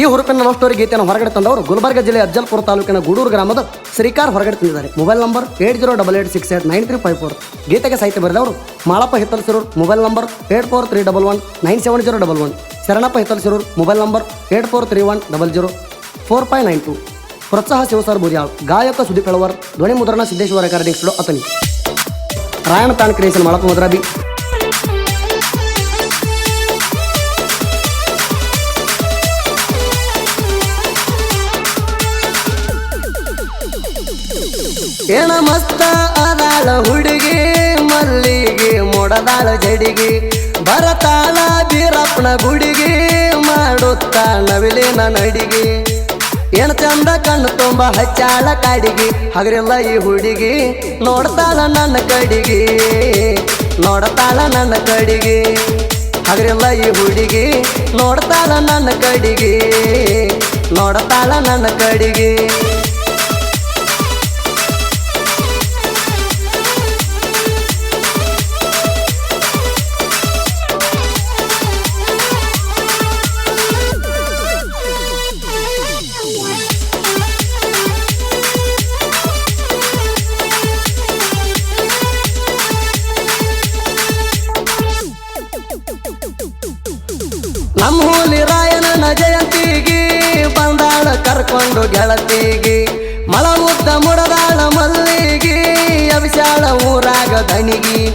ಈ ಹುರುಪಿನ love story ಗೀತೆಯನ್ನು ಹೊರಗಡೆ ತಂದವರು ಗುಲ್ಬರ್ಗ ಜಿಲ್ಲೆ ಅಜ್ಜಲ್ಪುರ ತಾಲೂಕಿನ ಗೂಡೂರು ಗ್ರಾಮದ ಶ್ರೀಕಾರ್ ಹೊರಗಡೆ ತಂದಿದ್ದಾರೆ. Mobile number eight zero double eight six eight nine three five four. ಗೀತೆಗೆ ಸಾಹಿತ್ಯ ಬರೆದವರು Malappa Hittalsirur, mobile number eight four three double one nine seven zero double one. Sharanappa Hittalsirur, mobile number eight four three one double zero four five nine two. ಪ್ರೋತ್ಸಾಹ ಶಿವಸರ್ ಬುರಿಯಾಳ್ ಗಾಯಕ ಸುದೀಪ್ ಕಳವರ್ ಧ್ವನಿ ಮುದ್ರಣ Siddeshwara recording studio Athani ರಾಯಣ ತಾನ್ ಕ್ರಿಯೇಷನ್ ಮಾಳಪ್ಪ ಮದ್ರಾಬಿ. ಏನ ಮಸ್ತ ಅದಾಳ ಹುಡುಗಿ, ಮಲ್ಲಿಗೆ ಮೊಡದಾಳ ಜಡಿಗೆ. ಬರತಾಳ ಬೀರಪ್ಪನ ಗುಡಿಗೆ ಮಾಡುತ್ತ ನವಿಲೆ ನನ್ನ ಅಡಿಗೆ ಏನ ಚಂದ ಕಣ್ಣು ತುಂಬ ಹಚ್ಚಾಳ ಕಾಡಿಗೆ. ಹಗರಿಲ್ಲ ಈ ಹುಡುಗಿ ನೋಡ್ತಾಳ ನನ್ನ ಕಡಿಗೆ. ನೋಡ್ತಾಳ ನನ್ನ ಕಡಿಗೆ. ಹಗರಿಲ್ಲ ಈ ಹುಡುಗಿ ನೋಡ್ತಾಳ ನನ್ನ ಕಡಿಗೆ. ನೋಡ್ತಾಳ ನನ್ನ ಕಡಿಗೆ. ನಮ್ಮ ರಾಯನ ರಾಯನನ ಜಯಂತಿಗೆ ಬಂದಾಳ ಕರ್ಕೊಂಡು ಗೆಳತಿಗೆ. ಮಳ ಉದ್ದ ಮುಡದಾಳ ಮಲ್ಲಿಗೆ, ಅವಿಶಾಳ ಊರಾಗ ದಣಿಗಿ.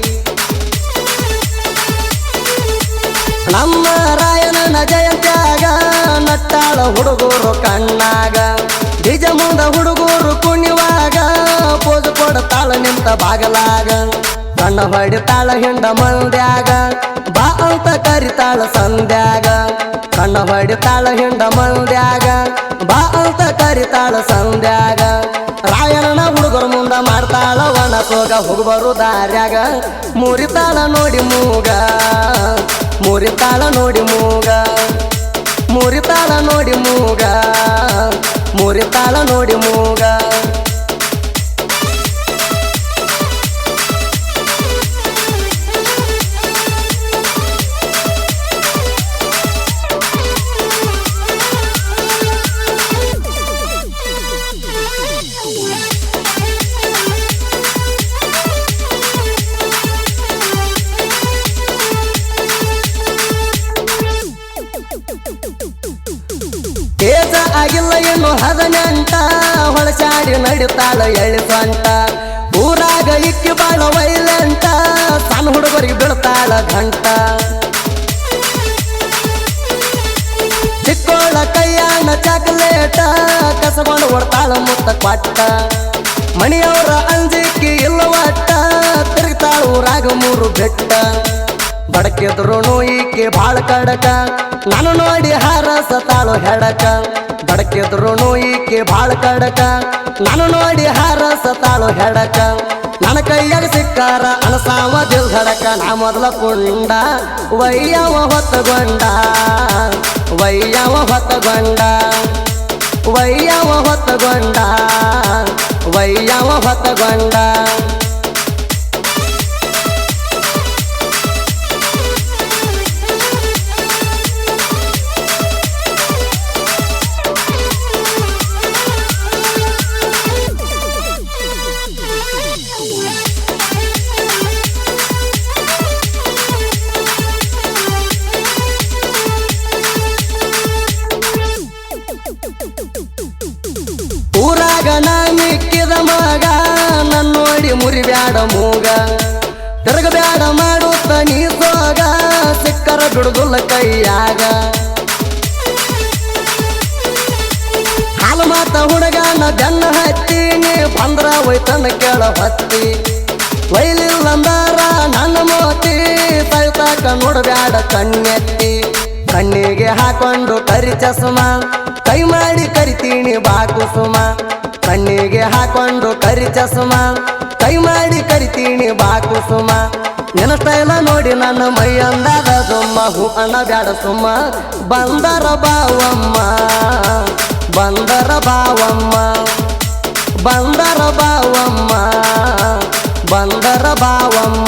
ನಮ್ಮ ರಾಯನ ಜಯಂತ್ಯಾಗ ನಟ್ಟಾಳ ಹುಡುಗರು ಕಣ್ಣಾಗ. ಬೀಜ ಮುಂದ ಹುಡುಗರು ಕುಣಿವಾಗ ಪೋಜು ಕೊಡತಾಳ ನಿಂತ ಬಾಗಲಾಗ. ಕಣ್ಣ ಹೊಡಿತಾಳ ಹಿಂಡ ಮಂದ್ಯಾಗ ಬಾ ಅಂತ ಕರಿತಾಳ ಸಂಧ್ಯಾಗ ಕಣ್ಣ ಹೊಡಿತಾಳ ಹಿಂಡ ಮಂದ್ಯಾಗ, ಬಾ ಅಂತ ಕರಿತಾಳ ಸಂದ್ಯಾಗ. ರಾಯಣ್ಣ ಹುಡುಗರು ಮುಂದ ಮಾಡ್ತಾಳ ಒಣ ಸೋಗ ಹುಡುಗರು ದಾರ್ಯಾಗ. ಮುರಿತಾಳ ನೋಡಿ ಮೂಗ ಮುರಿತಾಳ ನೋಡಿ ಮೂಗ. ಮುರಿತಾಳ ನೋಡಿ ಮೂಗ ಮುರಿತಾಳ ನೋಡಿ ಮೂಗ. ಇನ್ನು ಹದನೆಂಟ ಹೊಳಸಾಡಿ ನಡಿತಾಳ ಎಳಿ ಊರಾಗ ಇಕ್ಕಿ ಬಾಳ ವೈಲೆಂಟ ಸಣ್ಣ ಹುಡುಗರಿಗೆ ಬೀಳ್ತಾಳ ಘಂಟ. ಚಿಕ್ಕೋಳ ಕೈಯಾಣ ಚಾಕ್ಲೇಟ ಕಸಗೊಂಡು ಹೊಡ್ತಾಳ ಮುತ್ತ ಕೊಟ್ಟ. ಮಣಿಯವರ ಅಂಜಿಕೆ ಇಲ್ಲವಟ್ಟ ತಿರುಗ್ತಾಳ ಊರಾಗ ಮೂರು ಬೆಟ್ಟ. ಬಡಕಿದ್ರು ಈಕೆ ಬಾಳ ಕಡಕ, ನಾನು ನೋಡಿ ಹಾರಸತಾಳು ಹೆಡಕ. ಬಡಕಿದ್ರು ಈಕೆ ಬಾಳ ಕಡಕ. ನಾನು ನೋಡಿ ಹಾರ ಸತಾಳು ಹೆಡಕ. ನನ್ನ ಕೈಯಾಗ ಸಿಕ್ಕಾರ ಅನಸಾವ ದಿಲ್ ಹೆಡಕ. ನಾ ಮೊದಲ ಕುಂಡ ವಯ್ಯವ ಹೊತ್ತಗೊಂಡ ವಯ್ಯವ ಹೊತ್ತಗೊಂಡ ವಯ್ಯವ ಹೊತ್ತಗೊಂಡ ವಯ್ಯವ ಹೊತ್ತಗೊಂಡ. ನಾ ಮಿಕ್ಕಿದ ಮಗ ನನ್ನ ನೋಡಿ ಮುರಿಬ್ಯಾಡ ಮೂಗ. ತಿರುಗಬ್ಯಾಡ ಮಾಡುತ್ತ ನೀ ಸೋಗ, ಸಿಕ್ಕರ ಬಿಡುದಿಲ್ಲ ಕೈಯಾಗ. ಹಾಲು ಮಾತ ಹುಡುಗನ ಬೆನ್ನ ಹತ್ತೀನಿ ಬಂದ್ರ ಒಯ್ತನ ಕೇಳ ಹತ್ತಿ. ಒಯ್ಲಿಲ್ಲ ನನ್ನ ಮೋತಿ, ಸೈತಾಕ ನೋಡಬ್ಯಾಡ ಕಣ್ಣೆತ್ತಿ. ಕಣ್ಣಿಗೆ ಹಾಕೊಂಡು ಕರಿ ಚಸ್ಮ, ಕೈ ಮಾಡಿ ಕರಿತೀನಿ ಬಾಕುಸುಮ. ಕಣ್ಣಿಗೆ ಹಾಕೊಂಡು ಕರಿ ಚಸ್ಮ. ಕೈ ಮಾಡಿ ಕರಿತೀನಿ ಬಾಕುಸುಮ ನಿನ್ನ ಸ್ಟೈಲ ನೋಡಿ ನನ್ನ ಮೈ ಅಂದಾದ ಸುಮ್ಮ ಹೂ ಅನ್ನ ಬ್ಯಾಡ ಸುಮ್ಮ. ಬಂದರ ಬಾವಮ್ಮ. ಬಂದರ ಬಾವಮ್ಮ. ಬಂದರ ಬಾವಮ್ಮ. ಬಂದರ ಬಾವಮ್ಮ.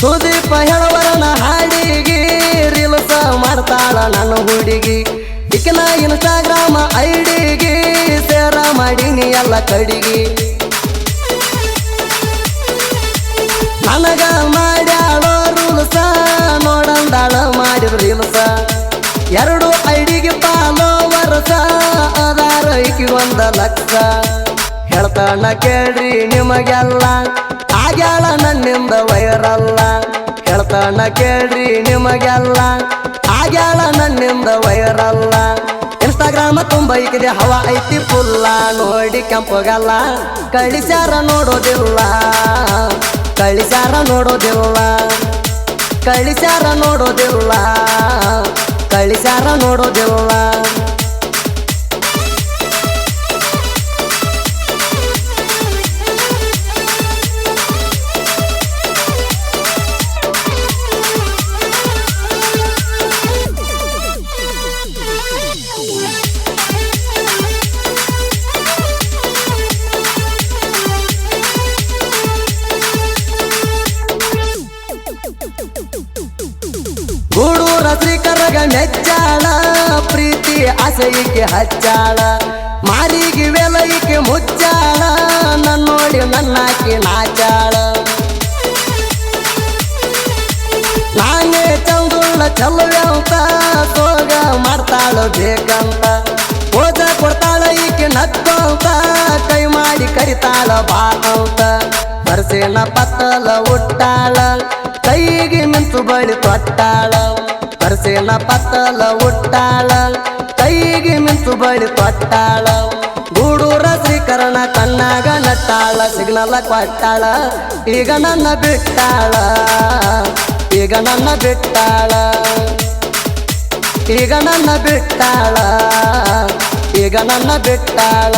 ಸುದೀಪ ಹೇಳವರನ ಹಾಡಿಗೆ ರೀಲ್ಸ ಮಾಡ್ತಾಳ ನನ್ನ ಹುಡುಗಿ. ಇಕ್ಕಿನ ಇನ್ಸ್ಟಾಗ್ರಾಮ ಐಡಿಗೆ ಸೇರ ಮಾಡೀನಿ ಎಲ್ಲ ಕಡಿಗೆ. ನನಗ ಮಾಡ್ಯಾಳೋ ರೂಲ್ಸ ನೋಡಂದಾಳ ಮಾಡಿದ ರೀಲ್ಸ. ಎರಡು ಐಡಿಗೆ ಪಾಲೋವರ್ಸ ಅದಾರ ಇಕ್ಕಿ ಒಂದ ಲಕ್ಷ. ಹೇಳ್ತಾಳ ಕೇಳ್ರಿ ನಿಮಗೆಲ್ಲ. ಆಗ್ಯಾಳ ನನ್ನಿಂದ ವೈರಲ್ಲ. ಹೇಳ್ತಾನ ಕೇಳ್ರಿ ನಿಮಗೆಲ್ಲ. ಆಗ್ಯಾಳ ನನ್ನಿಂದ ವೈರಲ್ಲ. ಇನ್ಸ್ಟಾಗ್ರಾಮ ತುಂಬ ಇಕ್ಕಿದೆ ಹವ ಐತಿ ಫುಲ್ಲ ನೋಡಿ ಕೆಂಪಗಲ್ಲ. ಕಳಿಸ್ಯಾರ ನೋಡೋದಿಲ್ಲ. ಕಳಿಸ್ಯಾರ ನೋಡೋದಿಲ್ಲ. ಕಳಿಸ್ಯಾರ ನೋಡೋದಿಲ್ಲ. ಕಳಿಸ್ಯಾರ ನೋಡೋದಿಲ್ಲ. ಶ್ರೀಕರಗ ನೆಚ್ಚಾಳ, ಪ್ರೀತಿ ಆಸೆಯಿಕೆ ಹಚ್ಚಾಳ, ಮಾರಿಗೆ ವೆಲೈಕೆ ಮುಚ್ಚಾಳ ನನ್ನೋಡಿ ನನ್ನಾಕಿ ನಾಚಾಳ. ನಾನೇ ಚಂದುಳ್ಳ ಚಲುವಂತ ಸೋಗ ಮಾಡ್ತಾಳ ಬೇಕಂತ. ಓದ ಕೊಡ್ತಾಳ ಈಕೆ ನಕ್ಕಂತ ಕೈ ಮಾಡಿ ಕರಿತಾಳ ಬಾ ಅಂತ ಪರಸೇನ ಪತ್ತಲ ಉಟ್ಟಾಳ, ಕೈಗೆ ಮಿಂಚು ಬಳಿ ತೊಟ್ಟಾಳ. ಪರಸೇನ ಪತ್ತಲ ಉಟ್ಟಾಳ ಕೈಗೆ ಮಿಂಚು ಬಳಿ ಕೊಟ್ಟಾಳ. ಗೂಡೂರ ಶ್ರೀಕರಣ ಕಣ್ಣಾಗ ನಟ್ಟಾಳ, ಸಿಗ್ನಲ ಕೊಟ್ಟಾಳ. ಈಗ ನನ್ನ ಬಿಟ್ಟಾಳ, ಈಗ ನನ್ನ ಬಿಟ್ಟಾಳ. ಈಗ ನನ್ನ ಬಿಟ್ಟಾಳ, ಈಗ ನನ್ನ ಬಿಟ್ಟಾಳ.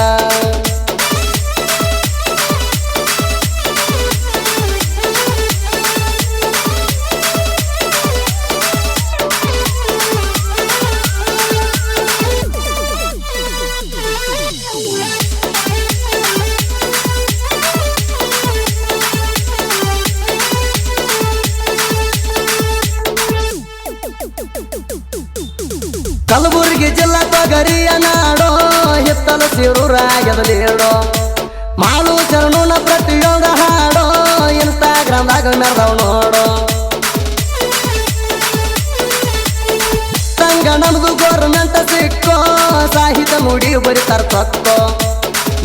ತೊಗರಿಯ ನಾಡೋ, ಹಿತ್ತಲ ಹೇಳೋ ಮಾಳು ಚರಣನ ಪ್ರತಿಯೊಂದು ಹಾಡೋ ಇನ್ಸ್ಟಾಗ್ರಾಮ್ದಾಗ ಮೆರೆದವ್ ನೋಡೋ. ಸಂಗ ನಮ್ದು ಗೌರ್ಮೆಂಟ್ ಸಿಕ್ಕೋ, ಸಾಹಿತ್ಯ ಮುಡಿ ಬರಿತಾರ ತಕ್ಕೋ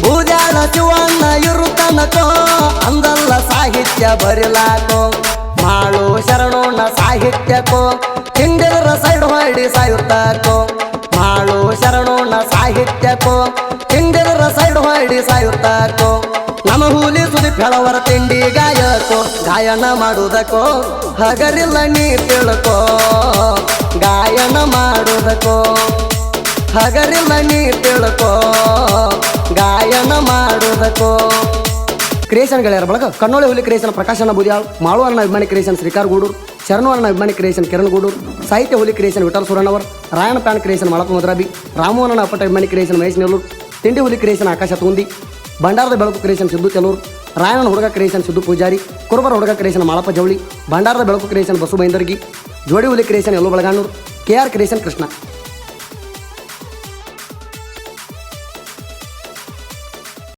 ಬೂದ್ಯಾಳ ಶಿವಣ್ಣ ಇರು ತನಕೋ ಅಂದಲ್ಲ ಸಾಹಿತ್ಯ ಬರಿಲಾಕೋ. ಮಾಳು ಶರಣೋಣ ಸಾಹಿತ್ಯಕ್ಕೋ ಹಿಂದಿರ ಸೈಡ್ ಹೊಡಿ ಸಾಯುತ್ತಾಕೋ. ಶರಣೋಣ ಸಾಹಿತ್ಯಕ್ಕೋ ಹಿಂದಿರ ಸೈಡ್ ಹೊಡಿ ಸಾಯುತ್ತಾಕೋ ನಮ್ಮ ಹೂಲಿ ಸುದಿ ಕೆಳವರ ತಿಂಡಿ ಗಾಯಕೋ ಗಾಯನ ಮಾಡುವುದಕ್ಕೋ ಹಗರಿಲ್ಲ ನೀ ತಿಳ್ಕೋ, ಗಾಯನ ಮಾಡುವುದಕ್ಕೋ ಹಗರಿಲ್ಲ ನೀ ತಿಳ್ಕೋ, ಗಾಯನ ಮಾಡುವುದಕ್ಕೋ ಕ್ರಿಯೇಷನ್ ಗೆಳೆಯರ ಬಳಗ, ಕಣ್ಣೋಳಿ ಹುಲಿ ಕ್ರಿಯೇಷನ್ ಪ್ರಕಾಶನ ಬುದಿಯಾಳ್ ಮಾಳು ಅನ್ನ ಅಭಿಮಾನಿ ಕ್ರಿಯೇಷನ್ ಶ್ರೀಕಾರ್ ಗೂಡೂರ್ ಶರಣು ಅನ್ನ ಅಭಿಮಾನಿ ಕ್ರಿಯೇಷನ್ ಕಿರಣ್ ಗೂಡೂರ್ ಸಾಹಿತ್ಯ ಹುಲಿ creation Vithal Suranavar Rayana fan creation Malapa Madrabi Ramu ಅನ್ನ ಅಪ್ಪಟ ಅಭಿಮಾನಿ ಕ್ರಿಯೇಷನ್ ಮಹೇಶ್ ನೆಲ್ಲೂರ್ ತಿಂಡಿ ಹುಲಿ ಕ್ರಿಯೇಷನ್ ಆಕಾಶ ತುಂದಿ ಭಂಡಾರದ ಬೆಳಕು ಕ್ರಿಯೇಷನ್ ಸಿದ್ದು ಕೆಲೂರ್ ರಾಯಣ್ಣನ ಹುಡುಗ ಕ್ರಿಯೇಷನ್ ಸಿದ್ದು ಪೂಜಾರಿ ಕುರುಬರ ಹುಡುಗ ಕ್ರಿಯೇಷನ್ ಮಾಳಪ್ಪ ಜವಳಿ ಭಂಡಾರದ ಬೆಳಕು ಕ್ರಿಯೇಷನ್ ಬಸು ಬೈಂದರ್ಗಿ ಜೋಡಿ ಹುಲಿ ಕ್ರಿಯೇಷನ್ ಎಲ್ಲೋ Belaganur K R creation Krishna